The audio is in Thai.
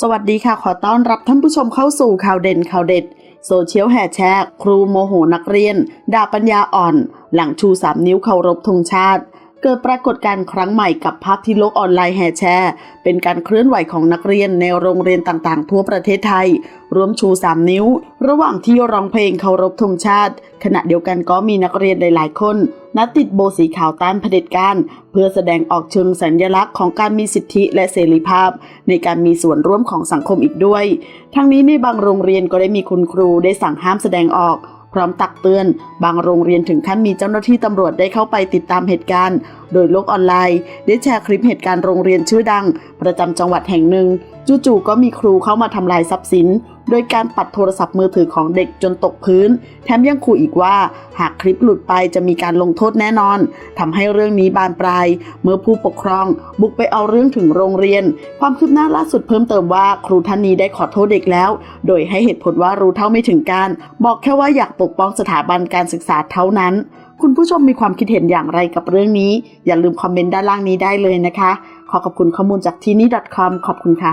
สวัสดีค่ะขอต้อนรับท่านผู้ชมเข้าสู่ข่าวเด่นข่าวเด็ด โซเชียลแห่แชร์ ครูโมโหนักเรียน ด่าปัญญาอ่อน หลังชู3นิ้วเคารพธงชาติ เกิดปรากฏการณ์ครั้งใหม่กับภาพที่โลกออนไลน์แห่แชร์ เป็นการเคลื่อนไหวของนักเรียนในโรงเรียนต่างๆ ทั่วประเทศไทยร่วมชู 3 นิ้ว ระหว่างที่ร้องเพลงเคารพธงชาติ ขณะเดียวกันก็มีนักเรียนหลายๆ คนนัดติดโบสีขาวต้านเผด็จการ เพื่อแสดงออกเชิงสัญลักษณ์ของการมีสิทธิและเสรีภาพ ในการมีส่วนร่วมของสังคมอีกด้วย ทั้งนี้ในบางโรงเรียนก็ได้มีคุณครูได้สั่งห้ามแสดงออกพร้อมตักเตือน บางโรงเรียนถึงขั้นมีเจ้าหน้าที่ตำรวจได้เข้าไปติดตามเหตุการณ์โดยโลกออนไลน์ ได้แชร์คลิปเหตุการณ์โรงเรียนชื่อดัง ประจำจังหวัดแห่งหนึ่ง จู่ๆก็มีครูเข้ามาทำลายทรัพย์สิน โดยการปัดโทรศัพท์มือถือของเด็กจนตกพื้น แถมยังขู่อีกว่า หากคลิปหลุดไปจะมีการลงโทษแน่นอนทำให้เรื่องนี้บานปลาย เมื่อผู้ปกครอง บุกไปเอาเรื่องถึงโรงเรียน ความคืบหน้าล่าสุดเพิ่มเติมว่าครูท่านนี้ได้ขอโทษเด็กแล้ว โดยให้เหตุผลว่ารู้เท่าไม่ถึงการ บอกแค่ว่าอยากปกป้องสถาบันการศึกษาเท่านั้น คุณผู้ชมมีความคิดเห็นอย่างไรกับเรื่องนี้ อย่าลืมคอมเมนต์ด้านล่างนี้ได้เลยนะคะ ขอขอบคุณข้อมูลจากที่นี่ .com ขอบคุณค่ะ